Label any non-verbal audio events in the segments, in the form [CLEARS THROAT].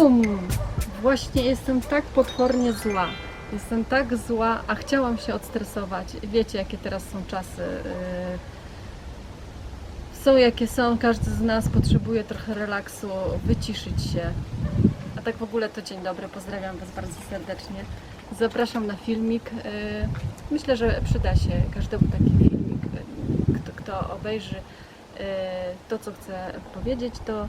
Bum! Właśnie jestem tak potwornie zła. Jestem tak zła, a chciałam się odstresować. Wiecie, jakie teraz są czasy. yy, Są jakie są, każdy z nas potrzebuje trochę relaksu, wyciszyć się. A tak w ogóle to dzień dobry, pozdrawiam Was bardzo serdecznie. Zapraszam na filmik. Yy, Myślę, że przyda się każdemu taki filmik. Yy, Kto, kto obejrzy to, co chcę powiedzieć, to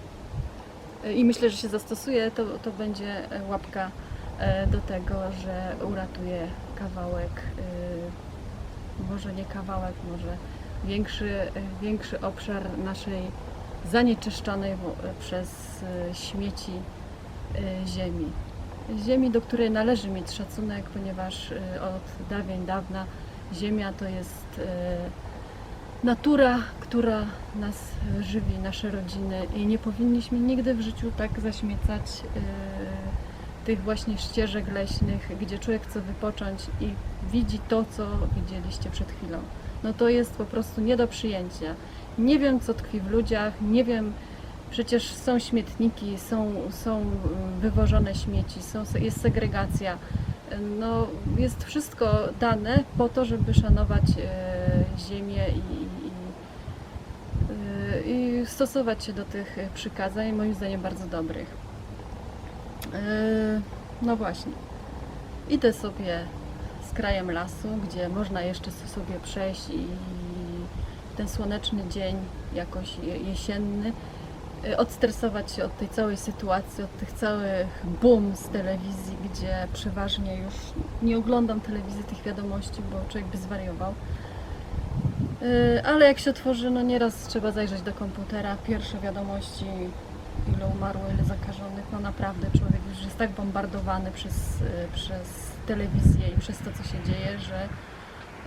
i myślę, że się zastosuje, to, to będzie łapka yy, do tego, że uratuje kawałek, może nie kawałek, może większy, większy obszar naszej zanieczyszczonej przez śmieci ziemi. Ziemi, do której należy mieć szacunek, ponieważ od dawien dawna ziemia to jest natura, która nas y, żywi, nasze rodziny i nie powinniśmy nigdy w życiu tak zaśmiecać y, tych właśnie ścieżek leśnych, gdzie człowiek chce wypocząć i widzi to, co widzieliście przed chwilą. No to jest po prostu nie do przyjęcia. Nie wiem, co tkwi w ludziach, nie wiem, Przecież są śmietniki, są, są y, wywożone śmieci, są, jest segregacja. No, jest wszystko dane po to, żeby szanować e, ziemię i, i, stosować się do tych przykazań, moim zdaniem bardzo dobrych. E, No właśnie. Idę sobie z krajem lasu, gdzie można jeszcze sobie przejść i ten słoneczny dzień, jakoś je- jesienny, y, odstresować się od tej całej sytuacji, od tych całych boom z telewizji, gdzie przeważnie już nie oglądam telewizji tych wiadomości, bo człowiek by zwariował. Y, Ale jak się otworzy, no nieraz trzeba zajrzeć do komputera, pierwsze wiadomości, ile umarło, ile zakażonych, no naprawdę człowiek już jest tak bombardowany przez, y, przez telewizję i przez to, co się dzieje, że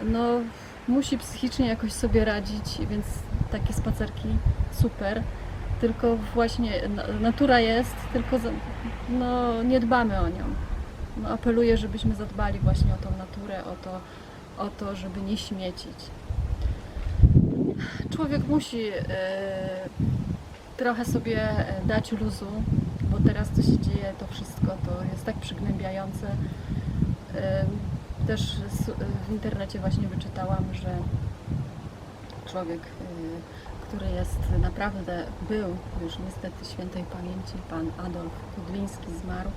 no musi psychicznie jakoś sobie radzić, więc takie spacerki super. Tylko właśnie na- natura jest, tylko no, nie dbamy o nią. No, apeluję, żebyśmy zadbali właśnie o tą naturę, o to, o to żeby nie śmiecić. Człowiek musi e, trochę sobie e, dać luzu, bo teraz co się dzieje, to wszystko to jest tak przygnębiające. E, Też w internecie właśnie wyczytałam, że człowiek, y, który jest naprawdę, był już niestety świętej pamięci, pan Adolf Kudliński zmarł,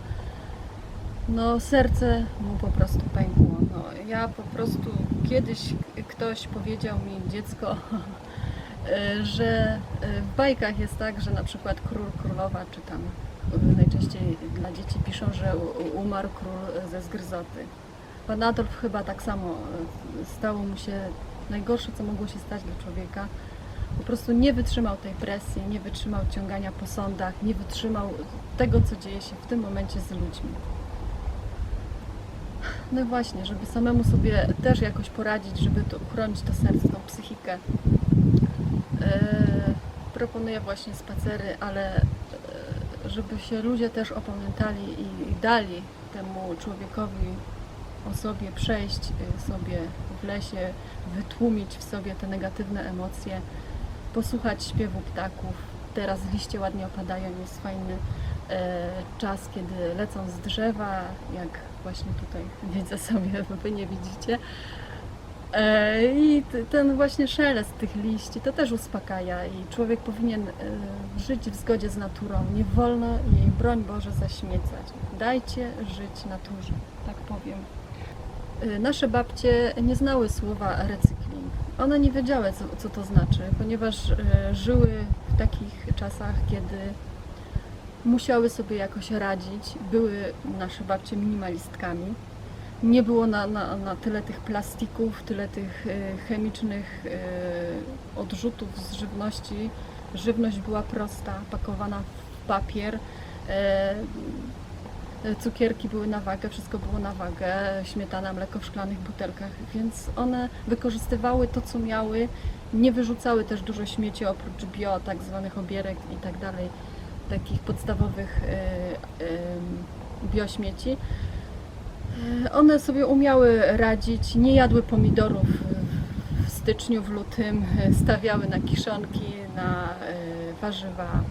no serce mu po prostu pękło. No, ja po prostu kiedyś ktoś powiedział mi, dziecko, y, [LAUGHS] że y, w bajkach jest tak, że na przykład król, królowa, czy tam y, najczęściej dla dzieci piszą, że umarł król ze zgryzoty. Pan Adolf chyba tak samo stało mu się najgorsze, co mogło się stać dla człowieka. Po prostu nie wytrzymał tej presji, nie wytrzymał ciągania po sądach, nie wytrzymał tego, co dzieje się w tym momencie z ludźmi. No właśnie, żeby samemu sobie też jakoś poradzić, żeby to uchronić to serce, tą psychikę. Yy, proponuję właśnie spacery, ale yy, żeby się ludzie też opamiętali i, i dali temu człowiekowi, osobie przejść y, sobie w lesie, wytłumić w sobie te negatywne emocje, posłuchać śpiewu ptaków. Teraz liście ładnie opadają, jest fajny e, czas, kiedy lecą z drzewa, jak właśnie tutaj [LAUGHS] widzę sobie, wy nie widzicie. E, I ten właśnie szelest tych liści to też uspokaja i człowiek powinien e, żyć w zgodzie z naturą. Nie wolno jej, broń Boże, zaśmiecać. Dajcie żyć naturze, tak powiem. Nasze babcie nie znały słowa recykling. One nie wiedziały, co, co to znaczy, ponieważ y, żyły w takich czasach, kiedy musiały sobie jakoś radzić. Były nasze babcie minimalistkami. Nie było na, na, na tyle tych plastików, tyle tych y, chemicznych y, odrzutów z żywności. Żywność była prosta, pakowana w papier. E, cukierki były na wagę, wszystko było na wagę, śmietana, mleko w szklanych butelkach, więc one wykorzystywały to, co miały, nie wyrzucały też dużo śmieci oprócz bio, tak zwanych obierek i tak dalej, takich podstawowych y, y, biośmieci. One sobie umiały radzić, nie jadły pomidorów w styczniu, w lutym, stawiały na kiszonki, na warzywa mm,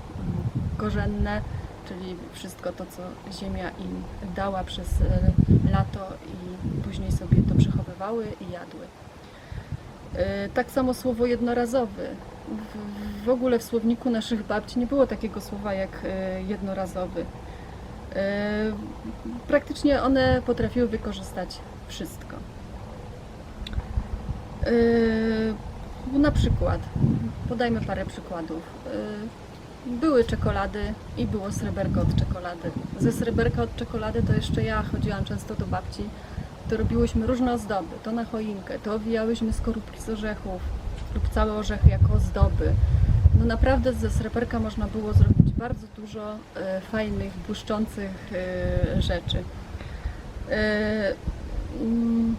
korzenne, czyli wszystko to, co ziemia im dała przez e, lato i później sobie to przechowywały i jadły. E, Tak samo słowo jednorazowy. W, ogóle w słowniku naszych babci nie było takiego słowa jak e, jednorazowy. Praktycznie one potrafiły wykorzystać wszystko. Na przykład, podajmy parę przykładów. Były czekolady i było sreberko od czekolady. Ze sreberka od czekolady to jeszcze ja chodziłam często do babci, to robiłyśmy różne ozdoby. To na choinkę, to owijałyśmy skorupki z orzechów lub całe orzechy jako ozdoby. No naprawdę ze sreberka można było zrobić bardzo dużo e, fajnych, błyszczących e, rzeczy. E, mm,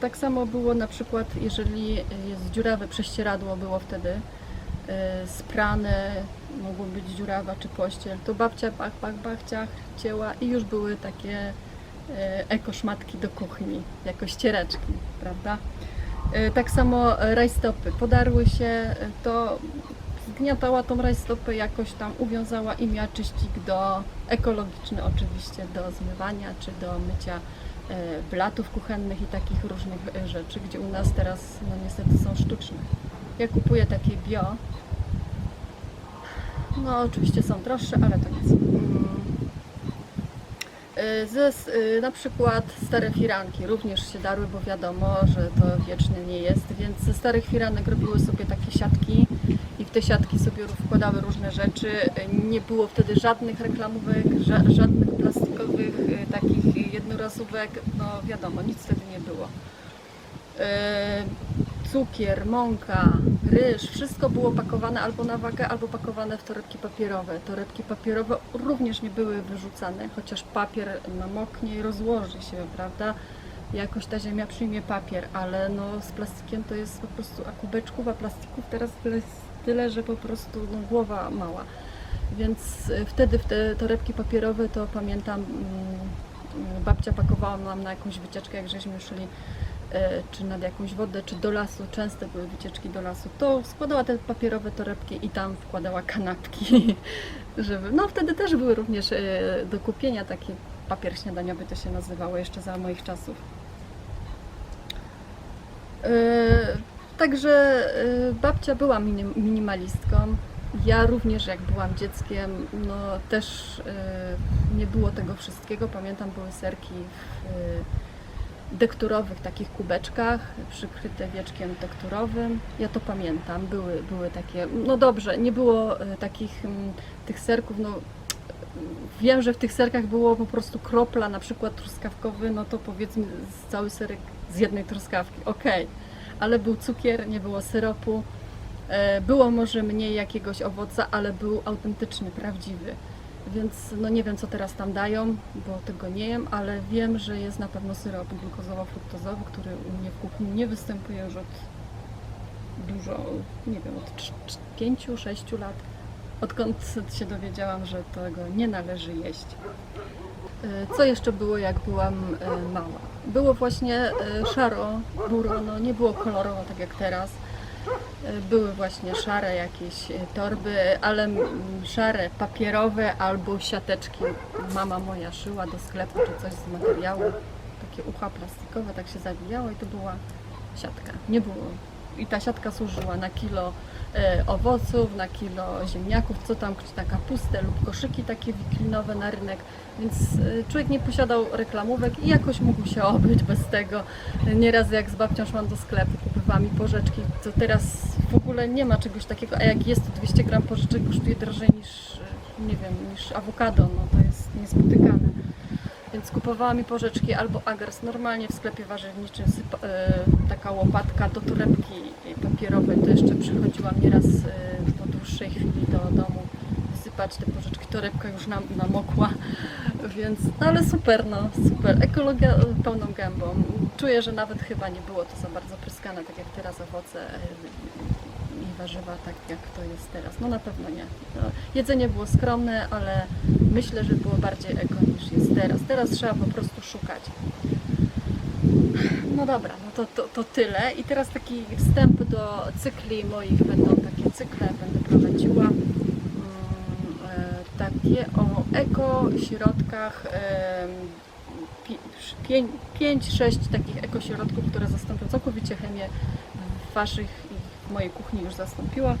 tak samo było na przykład, jeżeli jest dziurawe prześcieradło było wtedy, sprane, mogło być dziurawa czy pościel, to babcia bach, bach, bach, ciach, cięła i już były takie e, ekoszmatki do kuchni, jako ściereczki, prawda? E, Tak samo rajstopy podarły się, e, to zgniatała tą rajstopę, jakoś tam uwiązała i miała czyścik do, ekologiczny oczywiście, do zmywania czy do mycia blatów kuchennych i takich różnych rzeczy, gdzie u nas teraz no niestety są sztuczne. Ja kupuję takie bio, no oczywiście są droższe, ale to nic. Mm. Y, Ze, y, na przykład stare firanki również się darły, bo wiadomo, że to wieczne nie jest, więc ze starych firanek robiły sobie takie siatki i w te siatki sobie wkładały różne rzeczy. Nie było wtedy żadnych reklamówek, ża- żadnych plastikowych y, takich jednorazówek, no wiadomo, nic wtedy nie było. Cukier, mąka, ryż, wszystko było pakowane albo na wagę, albo pakowane w torebki papierowe. Torebki papierowe również nie były wyrzucane, chociaż papier namoknie i rozłoży się, prawda? Jakoś ta ziemia przyjmie papier, ale no z plastikiem to jest po prostu, a kubeczków, a plastików teraz tyle, tyle że po prostu no, głowa mała. Więc y, wtedy w te torebki papierowe to pamiętam, mm, babcia pakowała nam na jakąś wycieczkę, jak żeśmy szli e, czy nad jakąś wodę, czy do lasu, częste były wycieczki do lasu, to składała te papierowe torebki i tam wkładała kanapki, [LAUGHS] żeby, no wtedy też były również e, do kupienia taki papier śniadaniowy to się nazywało jeszcze za moich czasów. E, Także e, babcia była minim- minimalistką. Ja również jak byłam dzieckiem, no też e, nie było tego wszystkiego. Pamiętam były serki w e, dekturowych takich kubeczkach, przykryte wieczkiem tekturowym. Ja to pamiętam, były, były takie, no dobrze, nie było e, takich mm, tych serków, no wiem, że w tych serkach było po prostu kropla, na przykład truskawkowy, no to powiedzmy cały serek z jednej truskawki, okej, ale był cukier, nie było syropu, e, było może mniej jakiegoś owoca, ale był autentyczny, prawdziwy. Więc no nie wiem, co teraz tam dają, bo tego nie jem, ale wiem, że jest na pewno syrop glukozowo-fruktozowy, który u mnie w kuchni nie występuje już od dużo, nie wiem, od 5-6 lat. Odkąd się dowiedziałam, że tego nie należy jeść. E, Co jeszcze było, jak byłam e, mała? Było właśnie e, szaro, buro, no nie było kolorowo tak jak teraz. Były właśnie szare jakieś e, torby, ale szare papierowe albo siateczki. Mama moja szyła do sklepu czy coś z materiału. Takie ucha plastikowe, tak się zawijało i to była siatka. Nie było. I ta siatka służyła na kilo e, owoców, na kilo ziemniaków, co tam, na kapustę lub koszyki takie wiklinowe na rynek. Więc e, człowiek nie posiadał reklamówek i jakoś mógł się obyć bez tego. Nieraz jak z babcią szłam do sklepu, kupowałam mi porzeczki, to teraz w ogóle nie ma czegoś takiego, a jak jest to 200 gram porzeczek kosztuje drożej niż, e, nie wiem, niż awokado, no to jest niespotykane. Więc kupowała mi porzeczki albo agars normalnie w sklepie warzywniczym, e, taka łopatka do torebki papierowej, to jeszcze przychodziłam nieraz e, po dłuższej chwili do domu wysypać te porzeczki, torebka już nam namokła, więc, no ale super, no super, ekologia e, pełną gębą. Czuję, że nawet chyba nie było to za bardzo pryskane, tak jak teraz owoce e, i warzywa, tak jak to jest teraz. No na pewno nie. No, jedzenie było skromne, ale myślę, że było bardziej eko niż jest teraz. Teraz trzeba po prostu szukać. No dobra, no to, to, to tyle. I teraz taki wstęp do cykli moich będą takie cykle, będę prowadziła. E, o ekośrodkach 5-6 takich ekośrodków, które zastąpią całkowicie chemię w Waszych i w mojej kuchni już zastąpiła,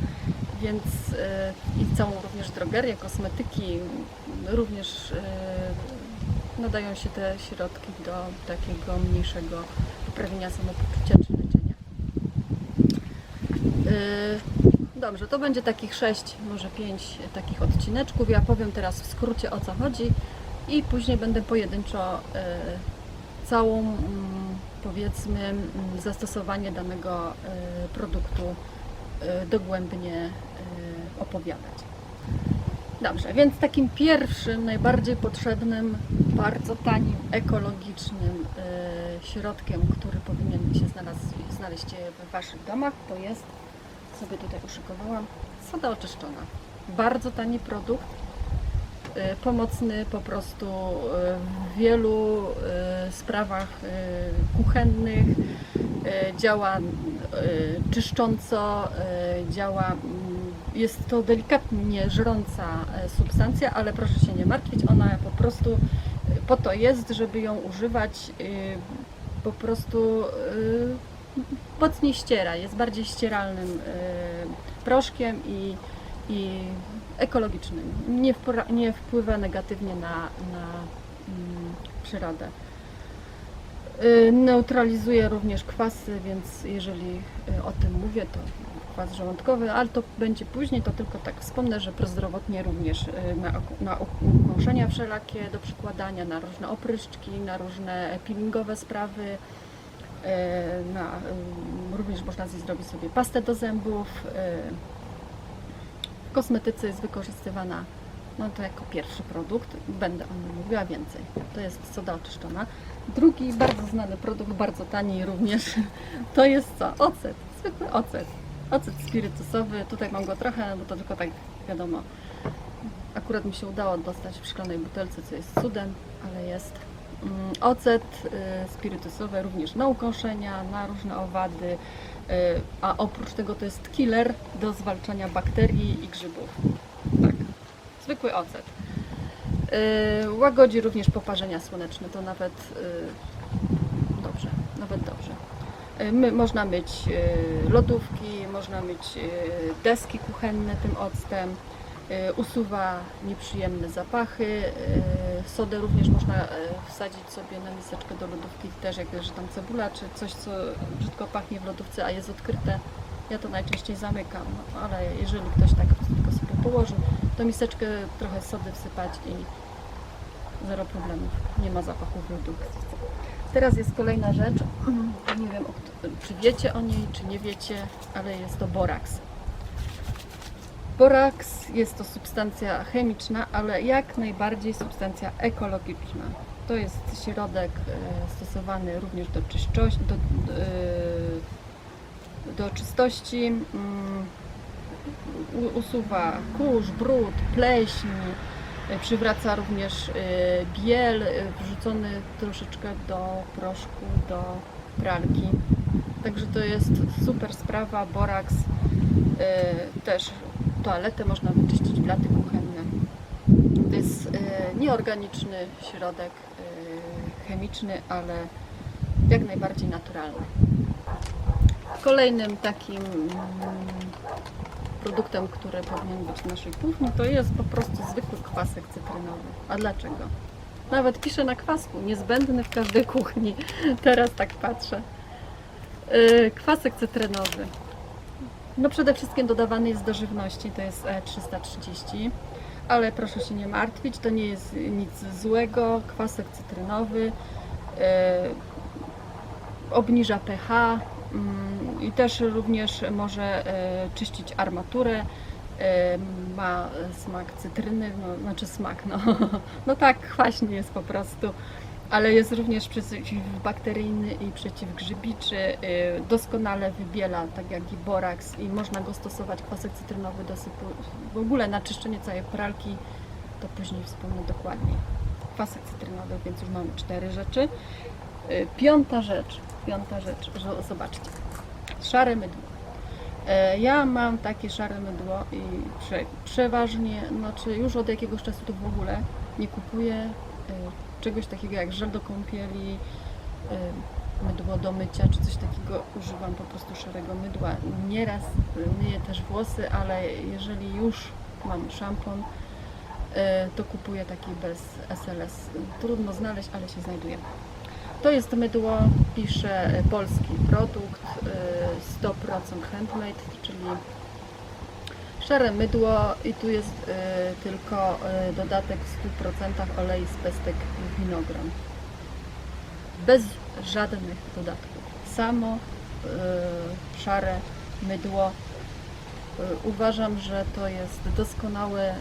więc e, i całą również drogerię, kosmetyki, również e, nadają się te środki do takiego mniejszego poprawienia samopoczucia czy leczenia. Dobrze, to będzie takich 6, może 5 takich odcineczków. Ja powiem teraz w skrócie o co chodzi i później będę pojedynczo e, całą, mm, powiedzmy, mm, zastosowanie danego e, produktu e, dogłębnie e, opowiadać. Dobrze, więc takim pierwszym, najbardziej potrzebnym, bardzo tanim, ekologicznym e, środkiem, który powinien się znaleźć w Waszych domach, to jest, sobie tutaj uszykowałam, soda oczyszczona. Bardzo tani produkt, e, pomocny po prostu e, w wielu e, sprawach kuchennych, działa czyszcząco, działa, mm, jest to delikatnie żrąca e, substancja, ale proszę się nie martwić, ona po prostu po to jest, żeby ją używać po prostu mocniej ściera, jest bardziej ścieralnym e, proszkiem i, i ekologicznym. Nie, wpra- nie wpływa negatywnie na, na mm, przyrodę. Y, Neutralizuje również kwasy, więc jeżeli y, o tym mówię, to kwas żołądkowy, ale to będzie później, to tylko tak wspomnę, że prozdrowotnie również y, na, ukąszenia wszelakie do przykładania, na różne opryszczki, na różne peelingowe sprawy, y, na, y, również można zrobić sobie pastę do zębów. y, W kosmetyce jest wykorzystywana no to jako pierwszy produkt, będę o nim mówiła więcej. To jest soda oczyszczona. Drugi bardzo znany produkt, bardzo tani również, [LAUGHS] to jest co? Ocet, zwykły ocet. Ocet spirytusowy, tutaj mam go trochę, bo to tylko tak wiadomo. Akurat mi się udało dostać w szklanej butelce, co jest cudem, ale jest. Mm, Ocet y, spirytusowy również na ukąszenia, na różne owady, y, a oprócz tego to jest killer do zwalczania bakterii i grzybów. Tak, zwykły ocet. Yy, łagodzi również poparzenia słoneczne, to nawet dobrze, nawet dobrze. My, można yy, lodówki, można yy, deski kuchenne tym octem, usuwa nieprzyjemne zapachy. Yy, sodę również można yy, wsadzić sobie na miseczkę do lodówki, też jak leży tam cebula, czy coś, co brzydko pachnie w lodówce, a jest odkryte. Ja to najczęściej zamykam, no, ale jeżeli ktoś tak tylko sobie położy, to miseczkę trochę sody wsypać i zero problemów. Nie ma zapachu w lodówce. Teraz jest kolejna rzecz. [CLEARS THROAT] Nie wiem, czy wiecie o niej, czy nie wiecie, ale jest to boraks. Boraks jest to substancja chemiczna, ale jak najbardziej substancja ekologiczna. To jest środek e, stosowany również do, do, e, do czystości. mm, usuwa kurz, brud, pleśń, y, przywraca również biel wrzucony troszeczkę do proszku, do pralki. Także to jest super sprawa, boraks. Też toaletę można wyczyścić, blaty kuchenne. To jest y, nieorganiczny środek y, chemiczny, ale jak najbardziej naturalny. Kolejnym takim mm, produktem, który powinien być w naszej kuchni, to jest po prostu zwykły kwasek cytrynowy. A dlaczego? Nawet piszę na kwasku, niezbędny w każdej kuchni. [LAUGHS] Teraz tak patrzę. Yy, Kwasek cytrynowy. No przede wszystkim dodawany jest do żywności, to jest E330, ale proszę się nie martwić, to nie jest nic złego. Kwasek cytrynowy yy, obniża pH mm, i też również może e, czyścić armaturę. E, Ma smak cytryny, no, znaczy smak, no, [LAUGHS] no tak, kwaśny jest po prostu, ale jest również przeciwbakteryjny i przeciwgrzybiczy. e, Doskonale wybiela, tak jak i boraks i można go stosować, kwasek cytrynowy dosypu, w ogóle na czyszczenie całej pralki, to później wspomnę dokładniej. Kwasek cytrynowy, więc już mamy cztery rzeczy. Y, Piąta rzecz, piąta rzecz, zobaczcie. Szare mydło. E, Ja mam takie szare mydło i prze, przeważnie, znaczy już od jakiegoś czasu to w ogóle nie kupuję czegoś takiego jak żel do kąpieli, e, mydło do mycia czy coś takiego. Używam po prostu szarego mydła. Nieraz myję też włosy, ale jeżeli już mam szampon, e, to kupuję taki bez SLS. Trudno znaleźć, ale się znajduje. To jest mydło, pisze e, polski produkt, e, 100% handmade, czyli szare mydło i tu jest e, tylko e, dodatek w 100% olej z pestek winogron. Bez żadnych dodatków. Samo e, szare mydło. E, Uważam, że to jest doskonały mm,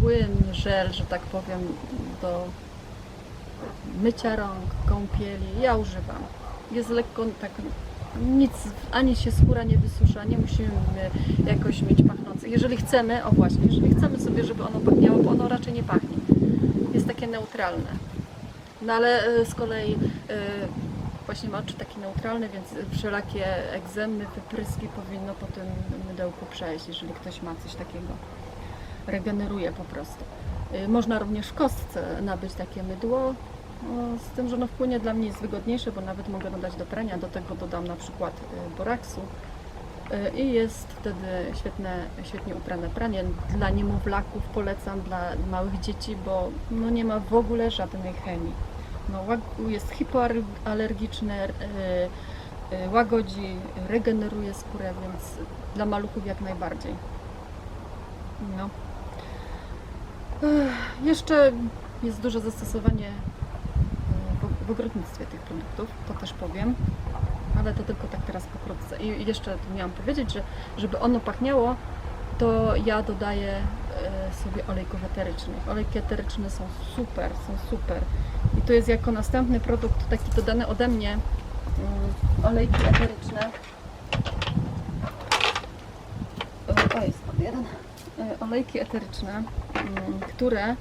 płyn, żel, że tak powiem, do mycia rąk, kąpieli. Ja używam. Jest lekko tak, nic, ani się skóra nie wysusza, nie musimy jakoś mieć pachnące. Jeżeli chcemy, o właśnie, jeżeli chcemy sobie, żeby ono pachniało, bo ono raczej nie pachnie. Jest takie neutralne. No ale e, z kolei e, właśnie ma oczy taki neutralny, więc wszelakie egzemy, wypryski powinno po tym mydełku przejść, jeżeli ktoś ma coś takiego. Regeneruje po prostu. Y, Można również w kostce nabyć takie mydło, z tym, że no wpłynie dla mnie jest wygodniejsze, bo nawet mogę dodać do prania, do tego dodam na przykład y, boraksu Y, i jest wtedy świetne, świetnie uprane pranie. Dla niemowlaków polecam, dla małych dzieci, bo no nie ma w ogóle żadnej chemii. No, jest hipoalergiczne, y, łagodzi, regeneruje skórę, więc dla maluchów jak najbardziej. No. Jeszcze jest duże zastosowanie w- ogrodnictwie tych produktów, to też powiem, ale to tylko tak teraz pokrótce. I jeszcze miałam powiedzieć, że żeby ono pachniało, to ja dodaję e, sobie olejków eterycznych. Olejki eteryczne są super, są super. I to jest jako następny produkt taki dodany ode mnie mm, olejki eteryczne. O, o jest jeden. E, Olejki eteryczne, mm, które mm,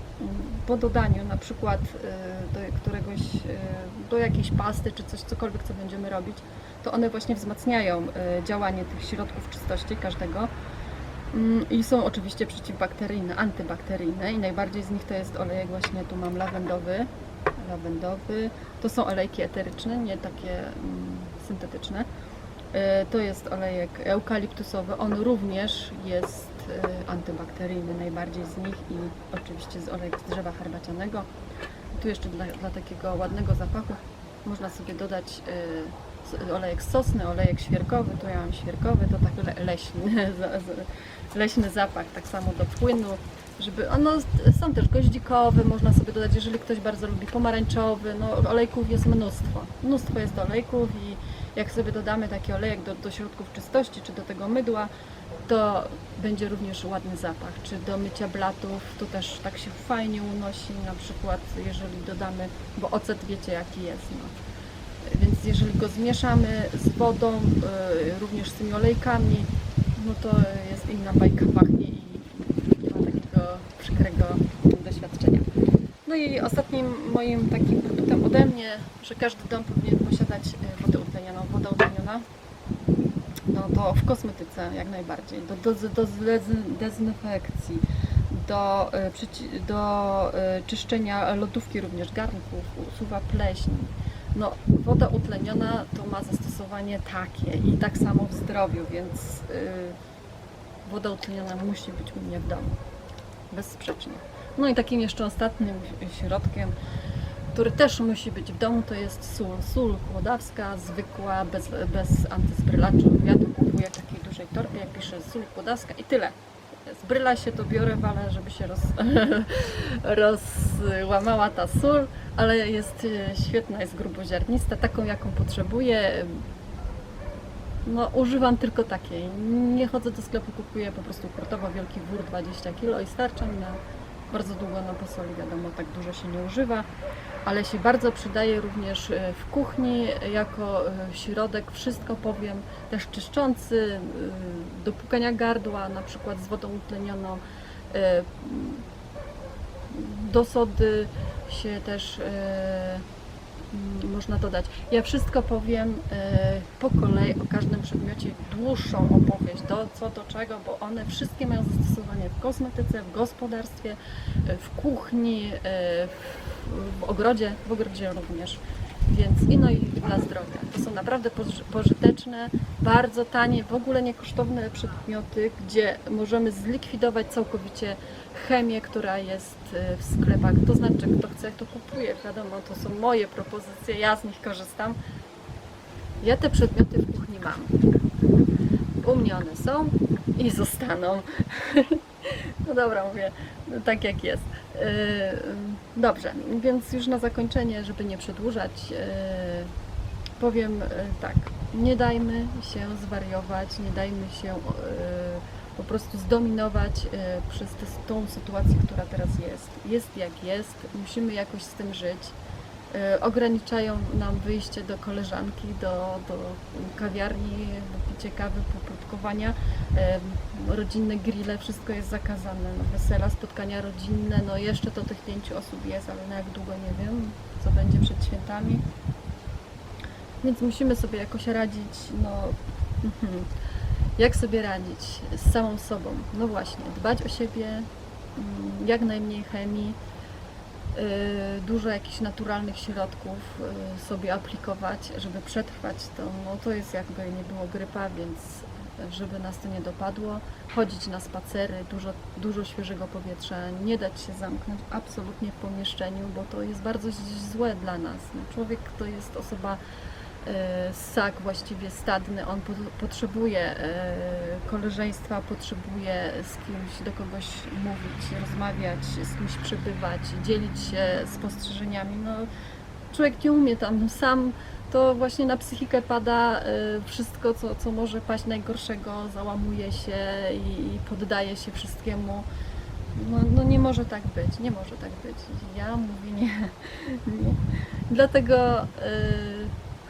po dodaniu na przykład e, do któregoś, e, do jakiejś pasty czy coś, cokolwiek co będziemy robić, to one właśnie wzmacniają e, działanie tych środków czystości każdego. Mm, I są oczywiście przeciwbakteryjne, antybakteryjne i najbardziej z nich to jest olejek właśnie, tu mam lawendowy, lawendowy, to są olejki eteryczne, nie takie mm, syntetyczne. To jest olejek eukaliptusowy, on również jest e, antybakteryjny, najbardziej z nich i oczywiście z olejek z drzewa herbacianego. Tu jeszcze dla, dla takiego ładnego zapachu można sobie dodać s- olejek sosny, olejek świerkowy, tu ja mam świerkowy, to tak le, leśny, [LAUGHS] leśny zapach, tak samo do płynu, żeby ono, są też goździkowe, można sobie dodać, jeżeli ktoś bardzo lubi pomarańczowy, no olejków jest mnóstwo, mnóstwo jest olejków i jak sobie dodamy taki olejek do, do środków czystości, czy do tego mydła, to będzie również ładny zapach, czy do mycia blatów, to też tak się fajnie unosi, na przykład jeżeli dodamy, bo ocet wiecie jaki jest, no. Więc jeżeli go zmieszamy z wodą, y, również z tymi olejkami, no to jest inna bajka pachnie i ma takiego przykrego doświadczenia. No i ostatnim moim takim produktem ode mnie, że każdy dom powinien posiadać y, wodę utlenioną. Woda utleniona, no to w kosmetyce jak najbardziej, do, do, do dezynfekcji, do, y, do y, czyszczenia lodówki również garnków, usuwa pleśń. No, woda utleniona to ma zastosowanie takie i tak samo w zdrowiu, więc y, woda utleniona musi być u mnie w domu. Bezsprzecznie. No i takim jeszcze ostatnim środkiem, który też musi być w domu, to jest sól. Sól kłodawska, zwykła, bez, bez antyzbrylaczu. Ja to kupuję w takiej dużej torbie, jak piszę sól kłodawska i tyle. Zbryla się to biorę, walę, żeby się roz, [LAUGHS] rozłamała ta sól, ale jest e, świetna, jest gruboziarnista, taką jaką potrzebuję. No, używam tylko takiej. Nie chodzę do sklepu, kupuję po prostu hurtowo wielki wór 20 kg i starcza mi na bardzo długo na posoli. Wiadomo, tak dużo się nie używa, ale się bardzo przydaje również e, w kuchni jako e, środek, wszystko powiem, też czyszczący, e, do pukania gardła, na przykład z wodą utlenioną. Do sody się też można dodać. Ja wszystko powiem e, po kolei o każdym przedmiocie, dłuższą opowieść, do co do czego, bo one wszystkie mają zastosowanie w kosmetyce, w gospodarstwie, e, w kuchni, e, w, w ogrodzie, w ogrodzie również. Więc i no i dla zdrowia. To są naprawdę poży- pożyteczne, bardzo tanie, w ogóle niekosztowne przedmioty, gdzie możemy zlikwidować całkowicie chemię, która jest e, w sklepach. To znaczy, kto chce, to kupuje. Wiadomo, to są moje propozycje, ja z nich korzystam. Ja te przedmioty w kuchni mam. U mnie one są i zostaną. [LAUGHS] No dobra, mówię, no tak jak jest. Yy, Dobrze, więc już na zakończenie, żeby nie przedłużać, yy, powiem yy, tak. Nie dajmy się zwariować, nie dajmy się po prostu zdominować przez tą sytuację, która teraz jest. Jest jak jest, musimy jakoś z tym żyć. Yy, Ograniczają nam wyjście do koleżanki, do, do kawiarni, do picie kawy, poplotkowania. Em, rodzinne grille, wszystko jest zakazane. No, wesela, spotkania rodzinne, no jeszcze to tych pięciu osób jest, ale na jak długo nie wiem, co będzie przed świętami. Więc musimy sobie jakoś radzić, no mhm. jak sobie radzić z samą sobą? No właśnie, dbać o siebie, mm, jak najmniej chemii, y, dużo jakichś naturalnych środków y, sobie aplikować, żeby przetrwać to. No to jest jakby nie było grypa, więc żeby nas to nie dopadło, chodzić na spacery, dużo, dużo świeżego powietrza, nie dać się zamknąć absolutnie w pomieszczeniu, bo to jest bardzo złe dla nas. No, człowiek to jest osoba ssak właściwie stadny, on po, potrzebuje e, koleżeństwa, potrzebuje z kimś do kogoś mówić, rozmawiać, z kimś przebywać, dzielić się spostrzeżeniami. No, człowiek nie umie tam sam, to właśnie na psychikę pada e, wszystko, co, co może paść najgorszego, załamuje się i, i poddaje się wszystkiemu. No, no nie może tak być, nie może tak być. Ja mówię nie. nie. Dlatego y,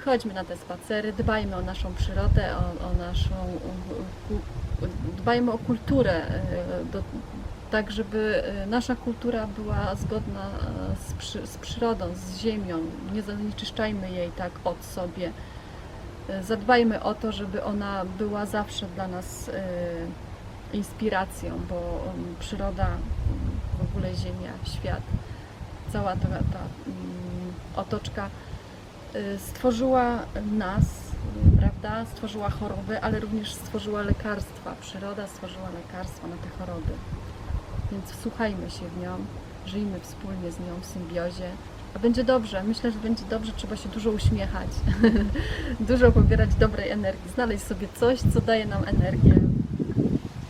chodźmy na te spacery, dbajmy o naszą przyrodę, o, o naszą, dbajmy o kulturę, y, do, tak żeby y, nasza kultura była zgodna y, z, przy, z przyrodą, z ziemią. Nie zanieczyszczajmy jej tak od sobie. Zadbajmy o to, żeby ona była zawsze dla nas inspiracją, bo um, przyroda, w ogóle Ziemia, świat, cała ta, ta um, otoczka stworzyła nas, y, prawda? Stworzyła choroby, ale również stworzyła lekarstwa. Przyroda stworzyła lekarstwa na te choroby. Więc wsłuchajmy się w nią, żyjmy wspólnie z nią w symbiozie. A będzie dobrze, myślę, że będzie dobrze, trzeba się dużo uśmiechać, [LAUGHS] dużo pobierać dobrej energii, znaleźć sobie coś, co daje nam energię,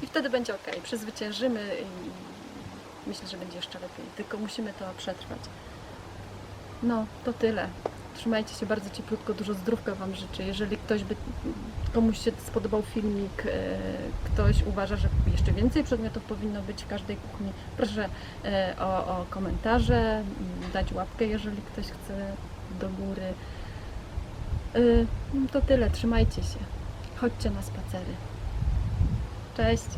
i wtedy będzie ok, przezwyciężymy i myślę, że będzie jeszcze lepiej. Tylko musimy to przetrwać. No, to tyle. Trzymajcie się bardzo cieplutko, dużo zdrówka Wam życzę. Jeżeli ktoś by, komuś się spodobał filmik, e, ktoś uważa, że jeszcze więcej przedmiotów powinno być w każdej kuchni, proszę e, o, o komentarze, m, dać łapkę, jeżeli ktoś chce do góry. E, To tyle, trzymajcie się. Chodźcie na spacery. Cześć!